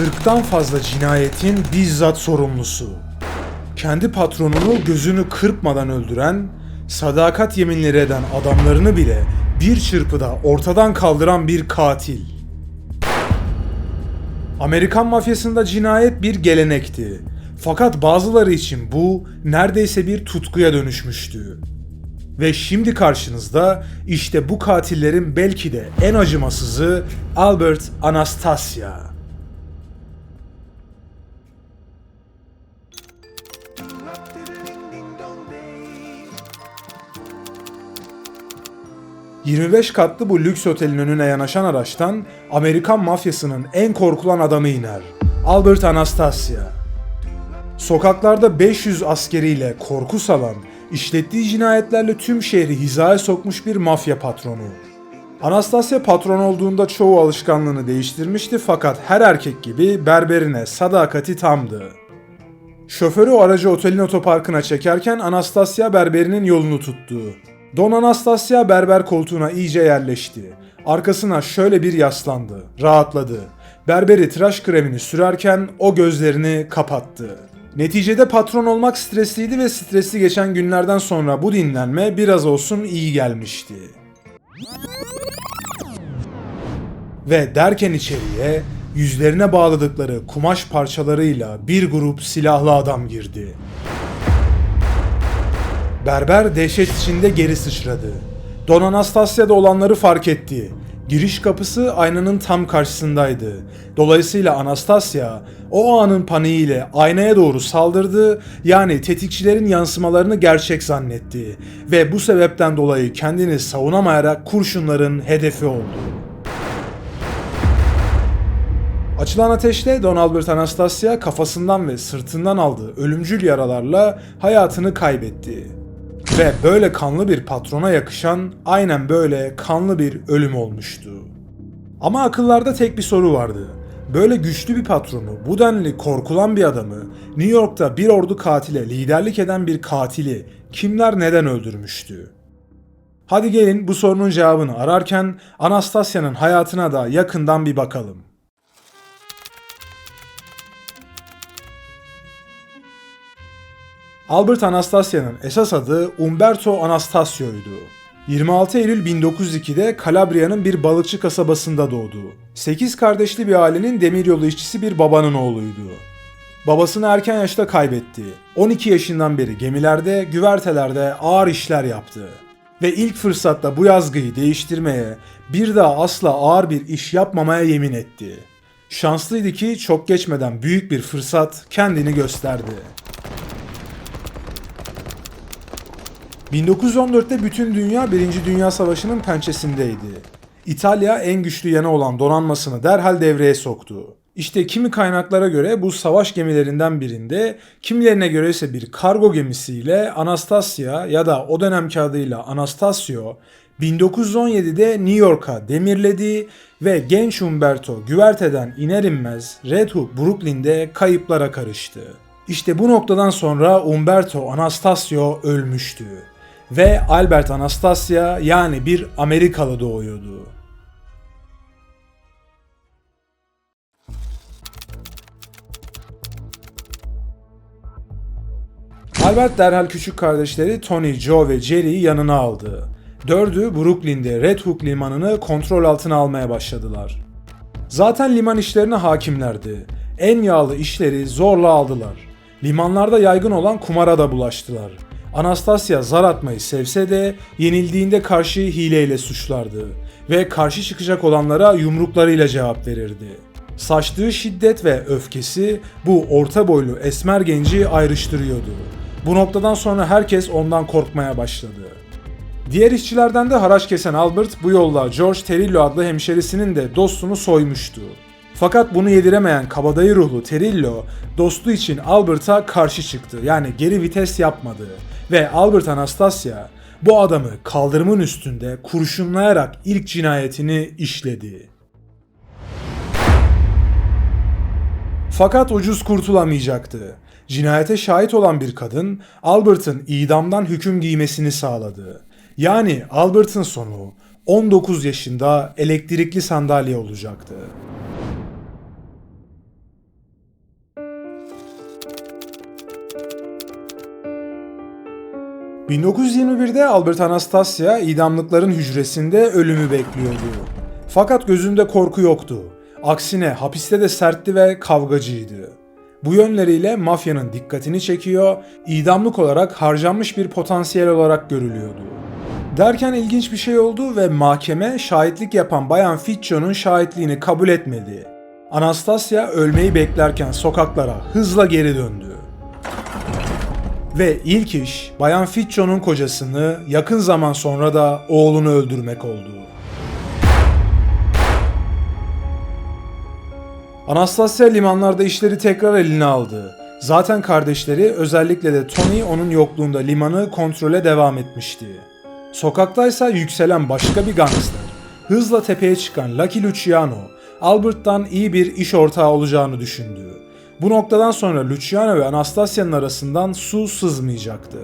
40'tan fazla cinayetin bizzat sorumlusu. Kendi patronunu gözünü kırpmadan öldüren, sadakat yeminleri eden adamlarını bile bir çırpıda ortadan kaldıran bir katil. Amerikan mafyasında cinayet bir gelenekti. Fakat bazıları için bu neredeyse bir tutkuya dönüşmüştü. Ve şimdi karşınızda işte bu katillerin belki de en acımasızı Albert Anastasia. ...25 katlı bu lüks otelin önüne yanaşan araçtan... ...Amerikan mafyasının en korkulan adamı iner. Albert Anastasia. Sokaklarda 500 askeriyle korku salan, işlettiği cinayetlerle tüm şehri hizaya sokmuş bir mafya patronu. Anastasia patron olduğunda çoğu alışkanlığını değiştirmişti fakat her erkek gibi berberine sadakati tamdı. Şoförü aracı otelin otoparkına çekerken Anastasia berberinin yolunu tuttu. Don Anastasia berber koltuğuna iyice yerleşti. Arkasına şöyle bir yaslandı, rahatladı. Berberi tıraş kremini sürerken o gözlerini kapattı. Neticede patron olmak stresliydi ve stresli geçen günlerden sonra bu dinlenme biraz olsun iyi gelmişti. Ve derken içeriye yüzlerine bağladıkları kumaş parçalarıyla bir grup silahlı adam girdi. Berber dehşet içinde geri sıçradı. Don Anastasia'da olanları fark etti. Giriş kapısı aynanın tam karşısındaydı. Dolayısıyla Anastasia o anın paniğiyle aynaya doğru saldırdı. Yani tetikçilerin yansımalarını gerçek zannetti ve bu sebepten dolayı kendini savunamayarak kurşunların hedefi oldu. Açılan ateşle Don Albert Anastasia kafasından ve sırtından aldığı ölümcül yaralarla hayatını kaybetti. Ve böyle kanlı bir patrona yakışan aynen böyle kanlı bir ölüm olmuştu. Ama akıllarda tek bir soru vardı. Böyle güçlü bir patronu, bu denli korkulan bir adamı, New York'ta bir ordu katile liderlik eden bir katili kimler neden öldürmüştü? Hadi gelin bu sorunun cevabını ararken Anastasia'nın hayatına da yakından bir bakalım. Albert Anastasia'nın esas adı Umberto Anastasio'ydu. 26 Eylül 1902'de Kalabriya'nın bir balıkçı kasabasında doğdu. 8 kardeşli bir ailenin demiryolu işçisi bir babanın oğluydu. Babasını erken yaşta kaybetti. 12 yaşından beri gemilerde, güvertelerde ağır işler yaptı. Ve ilk fırsatta bu yazgıyı değiştirmeye, bir daha asla ağır bir iş yapmamaya yemin etti. Şanslıydı ki çok geçmeden büyük bir fırsat kendini gösterdi. 1914'te bütün dünya 1. Dünya Savaşı'nın pençesindeydi. İtalya en güçlü yanı olan donanmasını derhal devreye soktu. İşte kimi kaynaklara göre bu savaş gemilerinden birinde, kimilerine göre ise bir kargo gemisiyle Anastasia ya da o dönemki adıyla Anastasio 1917'de New York'a demirledi ve genç Umberto güverteden iner inmez Red Hook Brooklyn'de kayıplara karıştı. İşte bu noktadan sonra Umberto Anastasio ölmüştü ve Albert Anastasia yani bir Amerikalı doğuyordu. Albert derhal küçük kardeşleri Tony, Joe ve Jerry'i yanına aldı. Dördü Brooklyn'de Red Hook limanını kontrol altına almaya başladılar. Zaten liman işlerine hakimlerdi. En yağlı işleri zorla aldılar. Limanlarda yaygın olan kumara da bulaştılar. Anastasia zar atmayı sevse de yenildiğinde karşıyı hileyle suçlardı ve karşı çıkacak olanlara yumruklarıyla cevap verirdi. Saçtığı şiddet ve öfkesi bu orta boylu esmer genci ayrıştırıyordu. Bu noktadan sonra herkes ondan korkmaya başladı. Diğer işçilerden de haraç kesen Albert bu yolla George Terillo adlı hemşerisinin de dostunu soymuştu. Fakat bunu yediremeyen kabadayı ruhlu Terillo dostu için Albert'a karşı çıktı. Yani geri vites yapmadı. Ve Albert Anastasia bu adamı kaldırımın üstünde kurşunlayarak ilk cinayetini işledi. Fakat ucuz kurtulamayacaktı. Cinayete şahit olan bir kadın Albert'ın idamdan hüküm giymesini sağladı. Yani Albert'ın sonu 19 yaşında elektrikli sandalye olacaktı. 1921'de Albert Anastasia idamlıkların hücresinde ölümü bekliyordu. Fakat gözünde korku yoktu. Aksine hapiste de sertti ve kavgacıydı. Bu yönleriyle mafyanın dikkatini çekiyor, idamlık olarak harcanmış bir potansiyel olarak görülüyordu. Derken ilginç bir şey oldu ve mahkeme şahitlik yapan Bayan Fitcho'nun şahitliğini kabul etmedi. Anastasia ölmeyi beklerken sokaklara hızla geri döndü. Ve ilk iş Bayan Fitcho'nun kocasını yakın zaman sonra da oğlunu öldürmek oldu. Anastasia limanlarda işleri tekrar eline aldı. Zaten kardeşleri özellikle de Tony onun yokluğunda limanı kontrole devam etmişti. Sokaktaysa yükselen başka bir gangster. Hızla tepeye çıkan Lucky Luciano, Albert'tan iyi bir iş ortağı olacağını düşündü. Bu noktadan sonra Luciano ve Anastasia'nın arasından su sızmayacaktı.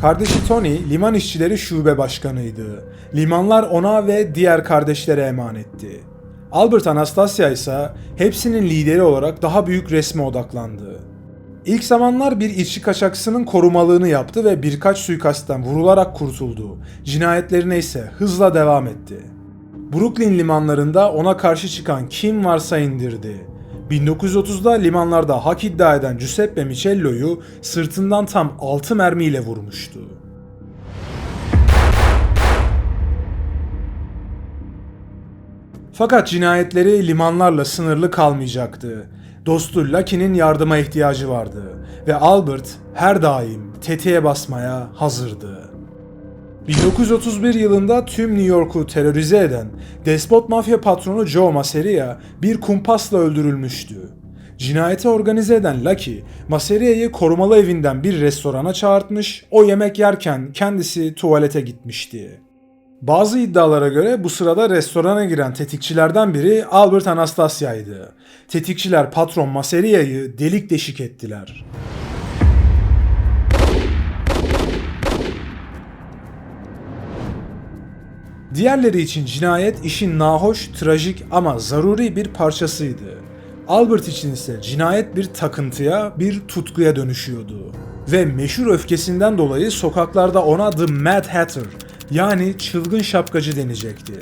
Kardeşi Tony, liman işçileri şube başkanıydı. Limanlar ona ve diğer kardeşlere emanetti. Albert Anastasia ise hepsinin lideri olarak daha büyük resme odaklandı. İlk zamanlar bir içki kaçakçısının korumalığını yaptı ve birkaç suikastten vurularak kurtuldu. Cinayetlerine ise hızla devam etti. Brooklyn limanlarında ona karşı çıkan kim varsa indirdi. 1930'da limanlarda hak iddia eden Giuseppe Michello'yu sırtından tam 6 mermiyle vurmuştu. Fakat cinayetleri limanlarla sınırlı kalmayacaktı. Dostu Lucky'nin yardıma ihtiyacı vardı ve Albert her daim tetiğe basmaya hazırdı. 1931 yılında tüm New York'u terörize eden despot mafya patronu Joe Masseria bir kumpasla öldürülmüştü. Cinayeti organize eden Lucky, Masseria'yı korumalı evinden bir restorana çağırtmış, o yemek yerken kendisi tuvalete gitmişti. Bazı iddialara göre bu sırada restorana giren tetikçilerden biri Albert Anastasia'ydı. Tetikçiler patron Masseria'yı delik deşik ettiler. Diğerleri için cinayet işin nahoş, trajik ama zaruri bir parçasıydı. Albert için ise cinayet bir takıntıya, bir tutkuya dönüşüyordu. Ve meşhur öfkesinden dolayı sokaklarda ona The Mad Hatter yani çılgın şapkacı denecekti.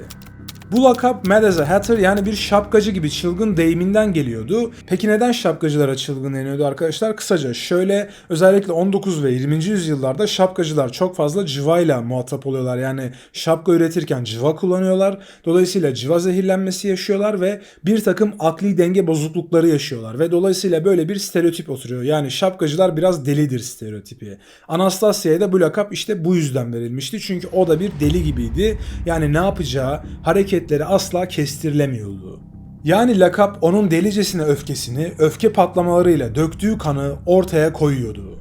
Bu lakap Mad as a Hatter yani bir şapkacı gibi çılgın deyiminden geliyordu. Peki neden şapkacılara çılgın deniyordu arkadaşlar? Kısaca şöyle özellikle 19 ve 20. yüzyıllarda şapkacılar çok fazla cıvayla muhatap oluyorlar. Yani şapka üretirken cıva kullanıyorlar. Dolayısıyla cıva zehirlenmesi yaşıyorlar ve bir takım akli denge bozuklukları yaşıyorlar. Ve dolayısıyla böyle bir stereotip oturuyor. Yani şapkacılar biraz delidir stereotipi. Anastasia'ya da bu lakap işte bu yüzden verilmişti. Çünkü o da bir deli gibiydi. Yani ne yapacağı, hareket hareketleri asla kestirilemiyordu. Yani lakap onun delicesine öfkesini, öfke patlamalarıyla döktüğü kanı ortaya koyuyordu.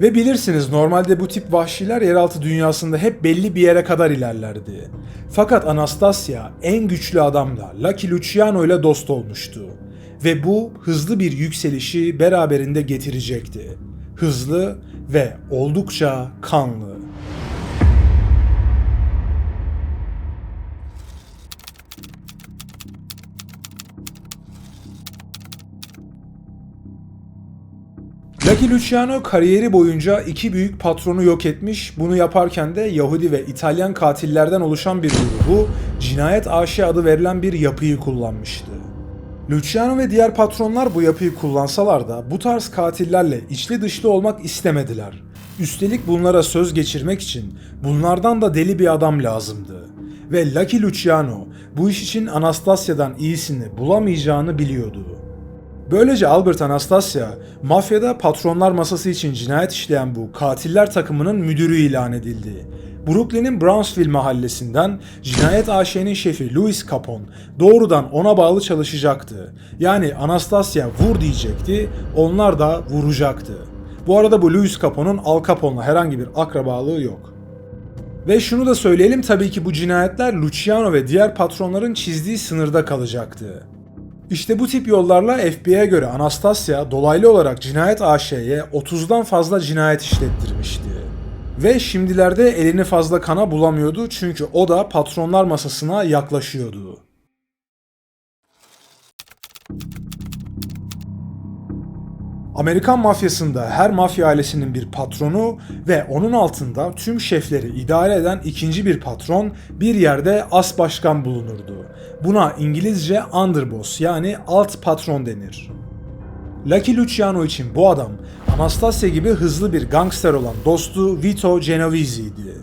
Ve bilirsiniz normalde bu tip vahşiler yeraltı dünyasında hep belli bir yere kadar ilerlerdi. Fakat Anastasia en güçlü adamla Lucky Luciano ile dost olmuştu. Ve bu hızlı bir yükselişi beraberinde getirecekti. Hızlı ve oldukça kanlı. Lucky Luciano kariyeri boyunca iki büyük patronu yok etmiş. Bunu yaparken de Yahudi ve İtalyan katillerden oluşan bir grubu cinayet aşı adı verilen bir yapıyı kullanmıştı. Luciano ve diğer patronlar bu yapıyı kullansalar da bu tarz katillerle içli dışlı olmak istemediler. Üstelik bunlara söz geçirmek için bunlardan da deli bir adam lazımdı. Ve Lucky Luciano bu iş için Anastasia'dan iyisini bulamayacağını biliyordu. Böylece Albert Anastasia, mafyada patronlar masası için cinayet işleyen bu katiller takımının müdürü ilan edildi. Brooklyn'in Brownsville mahallesinden cinayet AŞ'nin şefi Louis Capone doğrudan ona bağlı çalışacaktı. Yani Anastasia vur diyecekti, onlar da vuracaktı. Bu arada bu Louis Capone'un Al Capone'la herhangi bir akrabalığı yok. Ve şunu da söyleyelim tabii ki bu cinayetler Luciano ve diğer patronların çizdiği sınırda kalacaktı. İşte bu tip yollarla FBI'ye göre Anastasia dolaylı olarak cinayet AŞ'ye 30'dan fazla cinayet işlettirmişti. Ve şimdilerde elini fazla kana bulamıyordu çünkü o da patronlar masasına yaklaşıyordu. Amerikan mafyasında her mafya ailesinin bir patronu ve onun altında tüm şefleri idare eden ikinci bir patron bir yerde as başkan bulunurdu. Buna İngilizce underboss yani alt patron denir. Lucky Luciano için bu adam Anastasia gibi hızlı bir gangster olan dostu Vito Genovese'ydi.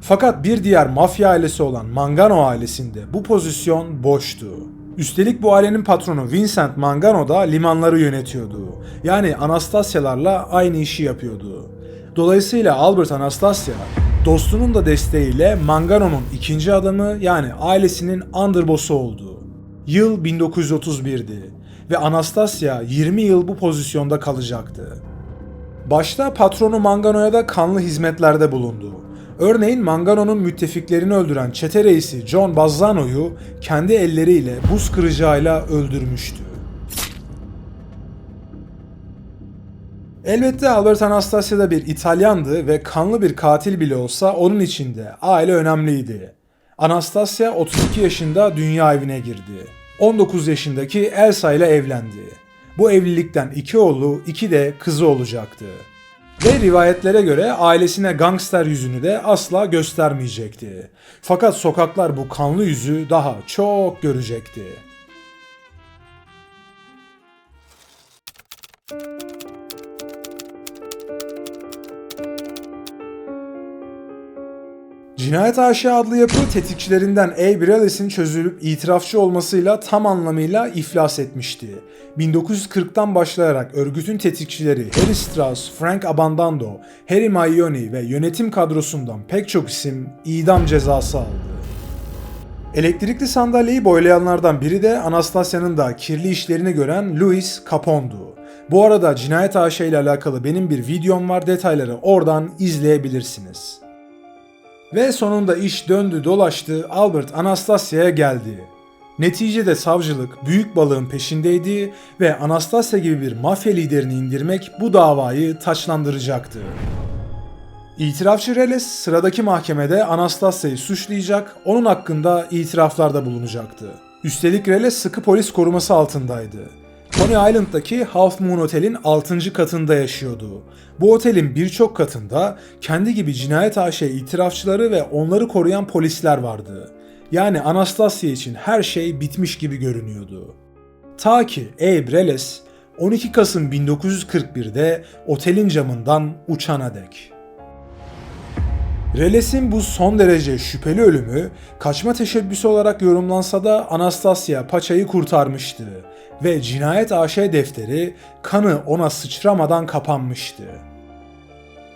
Fakat bir diğer mafya ailesi olan Mangano ailesinde bu pozisyon boştu. Üstelik bu ailenin patronu Vincent Mangano da limanları yönetiyordu. Yani Anastasia'larla aynı işi yapıyordu. Dolayısıyla Albert Anastasia dostunun da desteğiyle Mangano'nun ikinci adamı yani ailesinin underboss'u oldu. Yıl 1931'di ve Anastasia 20 yıl bu pozisyonda kalacaktı. Başta patronu Mangano'ya da kanlı hizmetlerde bulundu. Örneğin Mangano'nun müttefiklerini öldüren çete reisi John Bazzano'yu kendi elleriyle buz kıracağıyla öldürmüştü. Elbette Albert Anastasia da bir İtalyandı ve kanlı bir katil bile olsa onun için de aile önemliydi. Anastasia 32 yaşında dünya evine girdi. 19 yaşındaki Elsa ile evlendi. Bu evlilikten iki oğlu, iki de kızı olacaktı. Ve rivayetlere göre ailesine gangster yüzünü de asla göstermeyecekti. Fakat sokaklar bu kanlı yüzü daha çok görecekti. Cinayet AŞ adlı yapı tetikçilerinden Abe Relis'in çözülüp itirafçı olmasıyla tam anlamıyla iflas etmişti. 1940'tan başlayarak örgütün tetikçileri Harry Strauss, Frank Abandando, Harry Maioni ve yönetim kadrosundan pek çok isim idam cezası aldı. Elektrikli sandalyeyi boylayanlardan biri de Anastasia'nın da kirli işlerini gören Louis Capon'du. Bu arada Cinayet AŞ ile alakalı benim bir videom var detayları oradan izleyebilirsiniz. Ve sonunda iş döndü dolaştı Albert Anastasia'ya geldi. Neticede savcılık büyük balığın peşindeydi ve Anastasia gibi bir mafya liderini indirmek bu davayı taçlandıracaktı. İtirafçı Reles sıradaki mahkemede Anastasia'yı suçlayacak, onun hakkında itiraflarda bulunacaktı. Üstelik Reles sıkı polis koruması altındaydı. Coney Island'daki Half Moon Otel'in 6. katında yaşıyordu. Bu otelin birçok katında kendi gibi cinayet AŞ itirafçıları ve onları koruyan polisler vardı. Yani Anastasia için her şey bitmiş gibi görünüyordu. Ta ki Abe Reles 12 Kasım 1941'de otelin camından uçana dek. Reles'in bu son derece şüpheli ölümü kaçma teşebbüsü olarak yorumlansa da Anastasia paçayı kurtarmıştı ve cinayet AŞ defteri kanı ona sıçramadan kapanmıştı.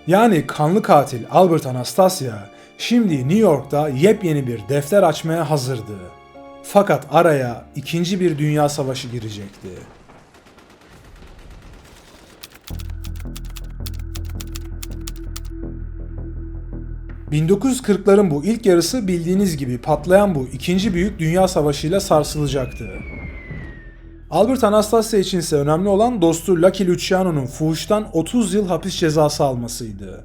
Yani kanlı katil Albert Anastasia şimdi New York'ta yepyeni bir defter açmaya hazırdı. Fakat araya ikinci bir dünya savaşı girecekti. 1940'ların bu ilk yarısı bildiğiniz gibi patlayan bu ikinci büyük dünya savaşıyla sarsılacaktı. Albert Anastasia için ise önemli olan dostu Lucky Luciano'nun fuhuştan 30 yıl hapis cezası almasıydı.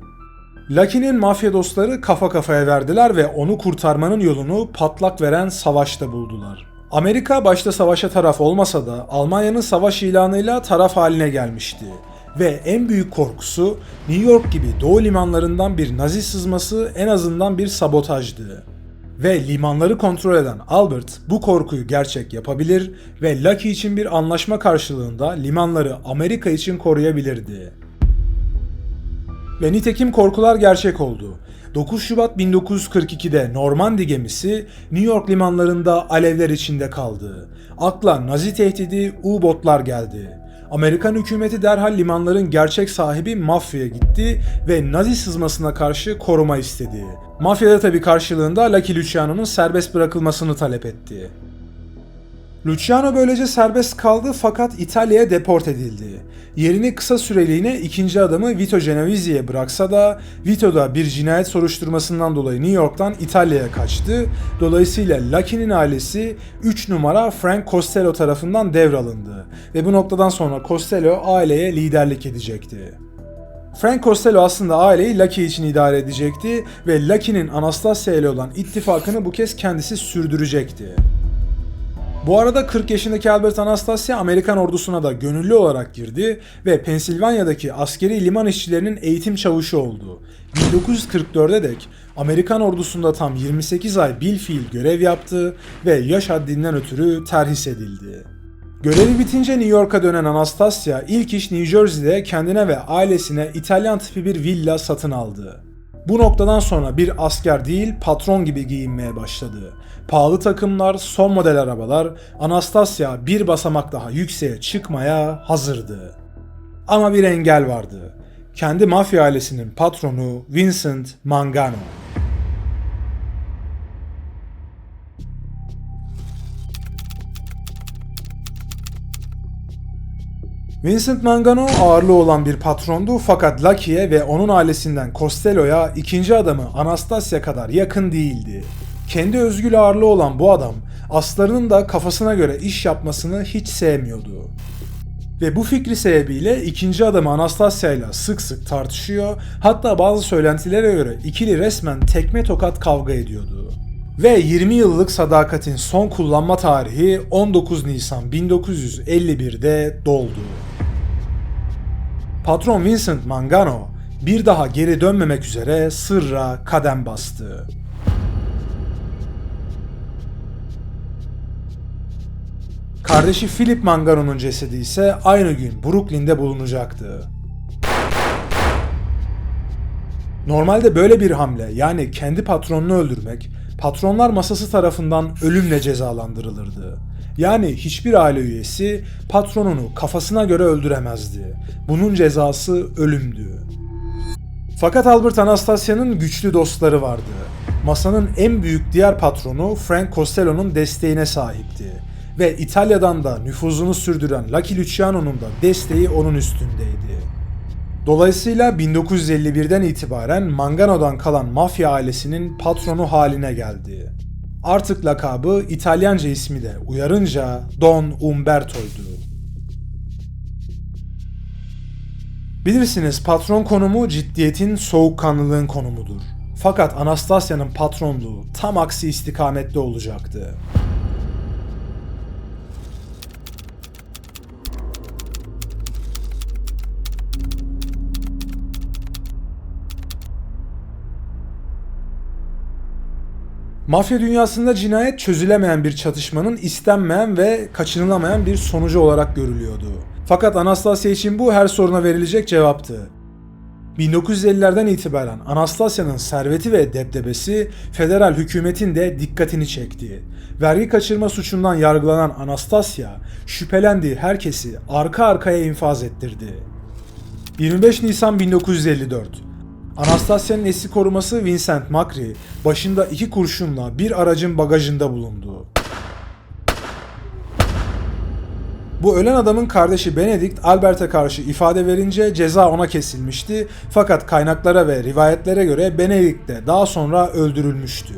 Lucky'nin mafya dostları kafa kafaya verdiler ve onu kurtarmanın yolunu patlak veren savaşta buldular. Amerika başta savaşa taraf olmasa da Almanya'nın savaş ilanıyla taraf haline gelmişti ve en büyük korkusu New York gibi doğu limanlarından bir nazi sızması en azından bir sabotajdı. Ve limanları kontrol eden Albert bu korkuyu gerçek yapabilir ve Lucky için bir anlaşma karşılığında limanları Amerika için koruyabilirdi. Ve nitekim korkular gerçek oldu. 9 Şubat 1942'de Normandy gemisi New York limanlarında alevler içinde kaldı. Akla Nazi tehdidi U-botlar geldi. Amerikan hükümeti derhal limanların gerçek sahibi mafyaya gitti ve Nazi sızmasına karşı koruma istedi. Mafya da tabi karşılığında Lucky Luciano'nun serbest bırakılmasını talep etti. Luciano böylece serbest kaldı fakat İtalya'ya deport edildi. Yerini kısa süreliğine ikinci adamı Vito Genovese'ye bıraksa da Vito da bir cinayet soruşturmasından dolayı New York'tan İtalya'ya kaçtı. Dolayısıyla Lucky'nin ailesi 3 numara Frank Costello tarafından devralındı ve bu noktadan sonra Costello aileye liderlik edecekti. Frank Costello aslında aileyi Lucky için idare edecekti ve Lucky'nin Anastasia ile olan ittifakını bu kez kendisi sürdürecekti. Bu arada 40 yaşındaki Albert Anastasia Amerikan ordusuna da gönüllü olarak girdi ve Pensilvanya'daki askeri liman işçilerinin eğitim çavuşu oldu. 1944'e dek Amerikan ordusunda tam 28 ay bilfiil görev yaptı ve yaş haddinden ötürü terhis edildi. Görevi bitince New York'a dönen Anastasia ilk iş New Jersey'de kendine ve ailesine İtalyan tipi bir villa satın aldı. Bu noktadan sonra bir asker değil patron gibi giyinmeye başladı. Pahalı takımlar, son model arabalar, Anastasia bir basamak daha yükseğe çıkmaya hazırdı. Ama bir engel vardı. Kendi mafya ailesinin patronu Vincent Mangano. Vincent Mangano ağırlığı olan bir patrondu fakat Lucky'e ve onun ailesinden Costello'ya ikinci adamı Anastasia kadar yakın değildi. Kendi özgül ağırlığı olan bu adam aslarının da kafasına göre iş yapmasını hiç sevmiyordu. Ve bu fikri sebebiyle ikinci adamı Anastasia ile sık sık tartışıyor hatta bazı söylentilere göre ikili resmen tekme tokat kavga ediyordu. Ve 20 yıllık sadakatin son kullanma tarihi 19 Nisan 1951'de doldu. Patron Vincent Mangano bir daha geri dönmemek üzere sırra kadem bastı. Kardeşi Philip Mangano'nun cesedi ise aynı gün Brooklyn'de bulunacaktı. Normalde böyle bir hamle yani kendi patronunu öldürmek patronlar masası tarafından ölümle cezalandırılırdı. Yani hiçbir aile üyesi patronunu kafasına göre öldüremezdi. Bunun cezası ölümdü. Fakat Albert Anastasia'nın güçlü dostları vardı. Masanın en büyük diğer patronu Frank Costello'nun desteğine sahipti. Ve İtalya'dan da nüfuzunu sürdüren Lucky Luciano'nun da desteği onun üstündeydi. Dolayısıyla 1951'den itibaren Mangano'dan kalan mafya ailesinin patronu haline geldi. Artık lakabı İtalyanca ismi de uyarınca Don Umberto'ydu. Bilirsiniz patron konumu ciddiyetin soğukkanlılığın konumudur. Fakat Anastasia'nın patronluğu tam aksi istikamette olacaktı. Mafya dünyasında cinayet çözülemeyen bir çatışmanın istenmeyen ve kaçınılamayan bir sonucu olarak görülüyordu. Fakat Anastasia için bu her soruna verilecek cevaptı. 1950'lerden itibaren Anastasia'nın serveti ve debdebesi federal hükümetin de dikkatini çekti. Vergi kaçırma suçundan yargılanan Anastasia şüphelendiği herkesi arka arkaya infaz ettirdi. 25 Nisan 1954 Anastasia'nın eski koruması Vincent Macri başında iki kurşunla bir aracın bagajında bulundu. Bu ölen adamın kardeşi Benedict Albert'e karşı ifade verince ceza ona kesilmişti fakat kaynaklara ve rivayetlere göre Benedict de daha sonra öldürülmüştü.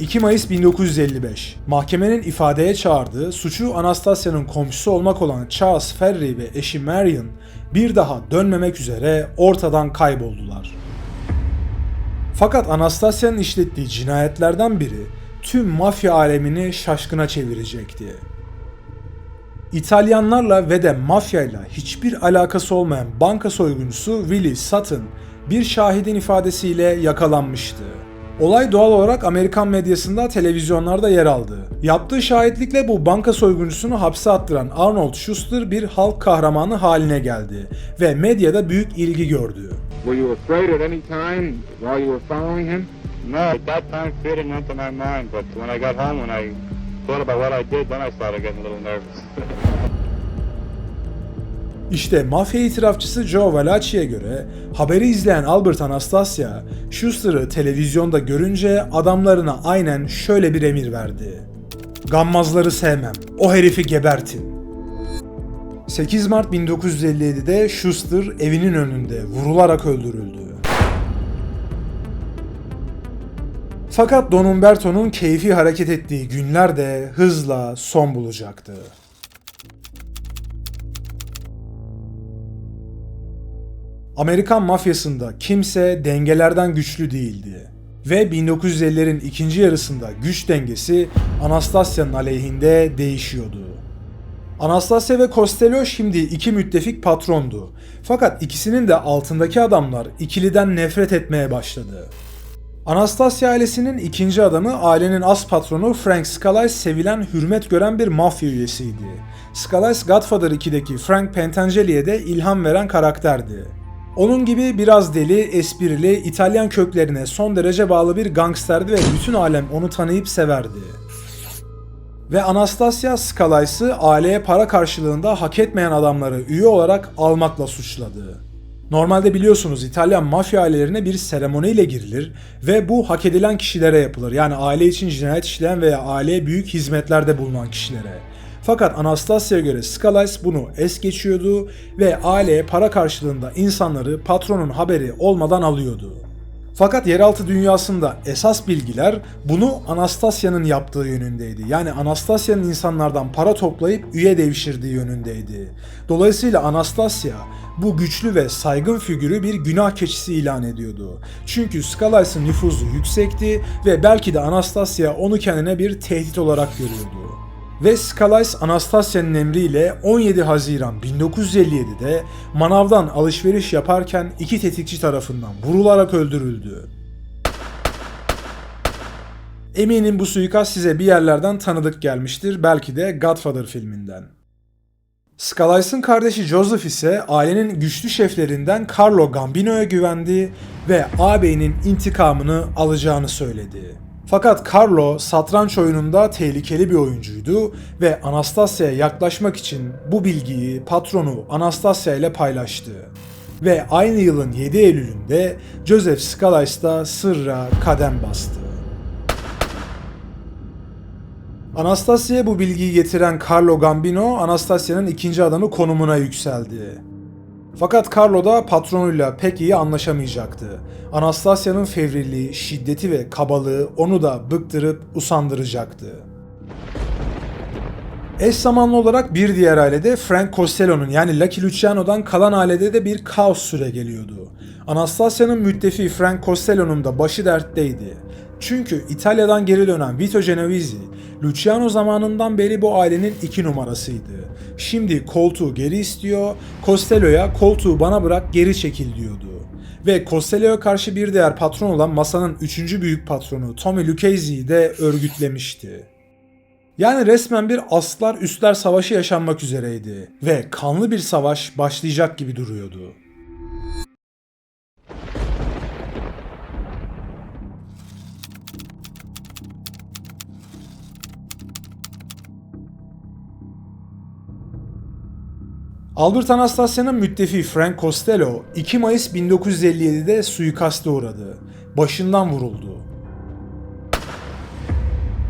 2 Mayıs 1955. Mahkemenin ifadeye çağırdığı suçu Anastasia'nın komşusu olmak olan Charles Ferry ve eşi Marion bir daha dönmemek üzere ortadan kayboldular. Fakat Anastasia'nın işlettiği cinayetlerden biri tüm mafya alemini şaşkına çevirecekti. İtalyanlarla ve de mafyayla hiçbir alakası olmayan banka soyguncusu Willie Sutton bir şahidin ifadesiyle yakalanmıştı. Olay doğal olarak Amerikan medyasında televizyonlarda yer aldı. Yaptığı şahitlikle bu banka soyguncusunu hapse attıran Arnold Schuster bir halk kahramanı haline geldi ve medyada büyük ilgi gördü. Were you afraid at any time while you were following him? No, at that time fear didn't enter my mind, but when I got home and I thought about what I did, then I started getting a little nervous. İşte mafya itirafçısı Joe Valachi'ye göre haberi izleyen Albert Anastasia, Schuster'ı televizyonda görünce adamlarına aynen şöyle bir emir verdi. Gammazları sevmem, o herifi gebertin. 8 Mart 1957'de Schuster evinin önünde vurularak öldürüldü. Fakat Don Umberto'nun keyfi hareket ettiği günler de hızla son bulacaktı. Amerikan mafyasında kimse dengelerden güçlü değildi. Ve 1950'lerin ikinci yarısında güç dengesi Anastasia'nın aleyhinde değişiyordu. Anastasia ve Costello şimdi iki müttefik patrondu. Fakat ikisinin de altındaki adamlar ikiliden nefret etmeye başladı. Anastasia ailesinin ikinci adamı ailenin as patronu Frank Scalise sevilen, hürmet gören bir mafya üyesiydi. Scalise Godfather 2'deki Frank Pentangeli'ye de ilham veren karakterdi. Onun gibi biraz deli, esprili, İtalyan köklerine son derece bağlı bir gangsterdi ve bütün alem onu tanıyıp severdi. Ve Anastasia Scalise'ı aileye para karşılığında hak etmeyen adamları üye olarak almakla suçladı. Normalde biliyorsunuz İtalyan mafya ailelerine bir seremoniyle girilir ve bu hak edilen kişilere yapılır. Yani aile için cinayet işleyen veya aileye büyük hizmetlerde bulunan kişilere. Fakat Anastasia'ya göre Scalise bunu es geçiyordu ve aileye para karşılığında insanları patronun haberi olmadan alıyordu. Fakat yeraltı dünyasında esas bilgiler bunu Anastasia'nın yaptığı yönündeydi. Yani Anastasia'nın insanlardan para toplayıp üye devşirdiği yönündeydi. Dolayısıyla Anastasia bu güçlü ve saygın figürü bir günah keçisi ilan ediyordu. Çünkü Scalise'ın nüfuzu yüksekti ve belki de Anastasia onu kendine bir tehdit olarak görüyordu. Ve Scalise Anastasia'nın emriyle 17 Haziran 1957'de manavdan alışveriş yaparken iki tetikçi tarafından vurularak öldürüldü. Eminim bu suikast size bir yerlerden tanıdık gelmiştir, belki de Godfather filminden. Scalise'ın kardeşi Joseph ise ailenin güçlü şeflerinden Carlo Gambino'ya güvendi ve ağabeyinin intikamını alacağını söyledi. Fakat Carlo satranç oyununda tehlikeli bir oyuncuydu ve Anastasia'ya yaklaşmak için bu bilgiyi patronu Anastasia ile paylaştı. Ve aynı yılın 7 Eylül'ünde Joseph Scalise da sırra kadem bastı. Anastasia'ya bu bilgiyi getiren Carlo Gambino, Anastasia'nın ikinci adamı konumuna yükseldi. Fakat Carlo da patronuyla pek iyi anlaşamayacaktı. Anastasia'nın fevriliği, şiddeti ve kabalığı onu da bıktırıp usandıracaktı. Eş zamanlı olarak bir diğer ailede Frank Costello'nun yani Lucky Luciano'dan kalan ailede de bir kaos süre geliyordu. Anastasia'nın müttefiği Frank Costello'nun da başı dertteydi. Çünkü İtalya'dan geri dönen Vito Genovese, Luciano zamanından beri bu ailenin iki numarasıydı. Şimdi koltuğu geri istiyor, Costello'ya koltuğu bana bırak geri çekil diyordu. Ve Costello'ya karşı bir diğer patron olan masanın üçüncü büyük patronu Tommy Lucchese'yi de örgütlemişti. Yani resmen bir aslar üstler savaşı yaşanmak üzereydi ve kanlı bir savaş başlayacak gibi duruyordu. Albert Anastasia'nın müttefiği Frank Costello 2 Mayıs 1957'de suikaste uğradı. Başından vuruldu.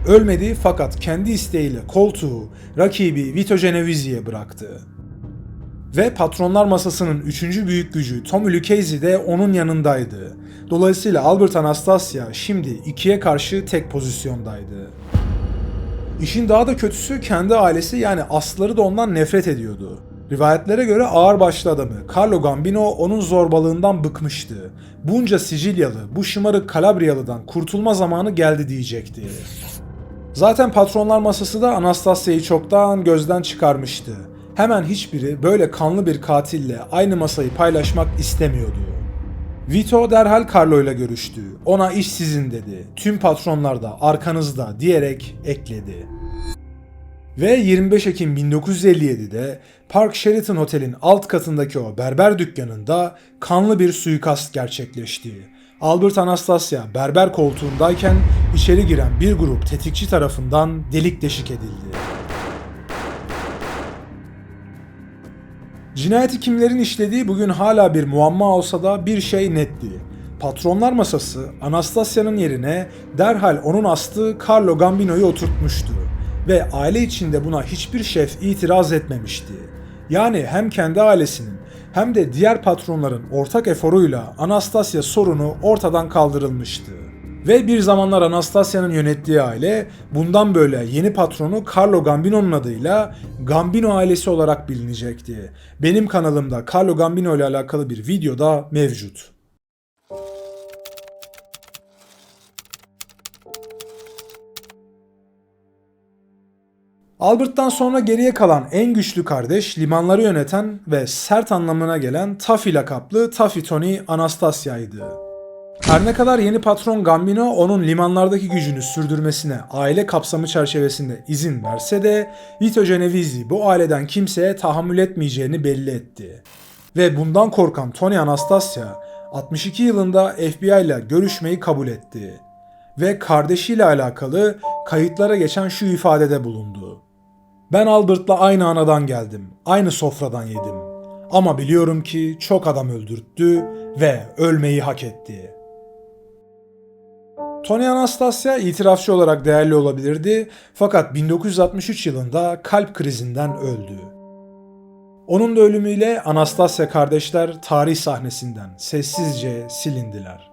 Ölmedi fakat kendi isteğiyle koltuğu rakibi Vito Genovese'ye bıraktı. Ve patronlar masasının üçüncü büyük gücü Tommy Lucchese de onun yanındaydı. Dolayısıyla Albert Anastasia şimdi ikiye karşı tek pozisyondaydı. İşin daha da kötüsü kendi ailesi yani asları da ondan nefret ediyordu. Rivayetlere göre ağırbaşlı adamı Carlo Gambino onun zorbalığından bıkmıştı. Bunca Sicilyalı, bu şımarık Kalabriyalı'dan kurtulma zamanı geldi diyecekti. Zaten patronlar masası da Anastasia'yı çoktan gözden çıkarmıştı. Hemen hiçbiri böyle kanlı bir katille aynı masayı paylaşmak istemiyordu. Vito derhal Carlo ile görüştü. Ona iş sizin dedi. Tüm patronlar da arkanızda diyerek ekledi. Ve 25 Ekim 1957'de Park Sheraton Otel'in alt katındaki o berber dükkanında kanlı bir suikast gerçekleşti. Albert Anastasia berber koltuğundayken içeri giren bir grup tetikçi tarafından delik deşik edildi. Cinayeti kimlerin işlediği bugün hala bir muamma olsa da bir şey netti. Patronlar masası Anastasia'nın yerine derhal onun astığı Carlo Gambino'yu oturtmuştu ve aile içinde buna hiçbir şef itiraz etmemişti. Yani hem kendi ailesinin hem de diğer patronların ortak eforuyla Anastasia sorunu ortadan kaldırılmıştı. Ve bir zamanlar Anastasia'nın yönettiği aile bundan böyle yeni patronu Carlo Gambino'nun adıyla Gambino ailesi olarak bilinecekti. Benim kanalımda Carlo Gambino ile alakalı bir video da mevcut. Albert'tan sonra geriye kalan en güçlü kardeş limanları yöneten ve sert anlamına gelen Taffy lakaplı Taffy Tony Anastasia'ydı. Her ne kadar yeni patron Gambino onun limanlardaki gücünü sürdürmesine aile kapsamı çerçevesinde izin verse de Vito Genovese bu aileden kimseye tahammül etmeyeceğini belli etti. Ve bundan korkan Tony Anastasia 62 yılında FBI ile görüşmeyi kabul etti ve kardeşiyle alakalı kayıtlara geçen şu ifadede bulundu. Ben Albert'la aynı anadan geldim, aynı sofradan yedim. Ama biliyorum ki çok adam öldürttü ve ölmeyi hak etti. Tony Anastasia itirafçı olarak değerli olabilirdi fakat 1963 yılında kalp krizinden öldü. Onun da ölümüyle Anastasia kardeşler tarih sahnesinden sessizce silindiler.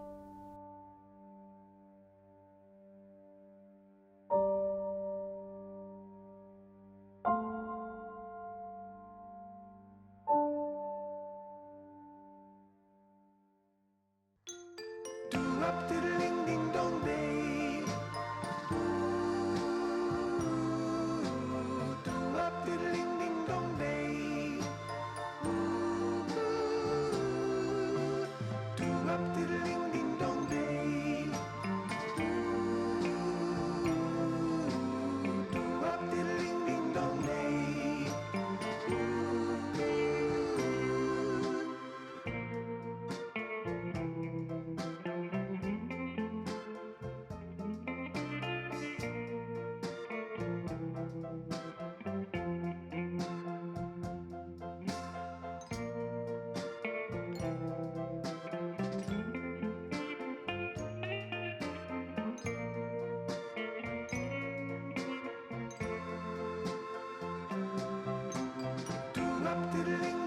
Diddly.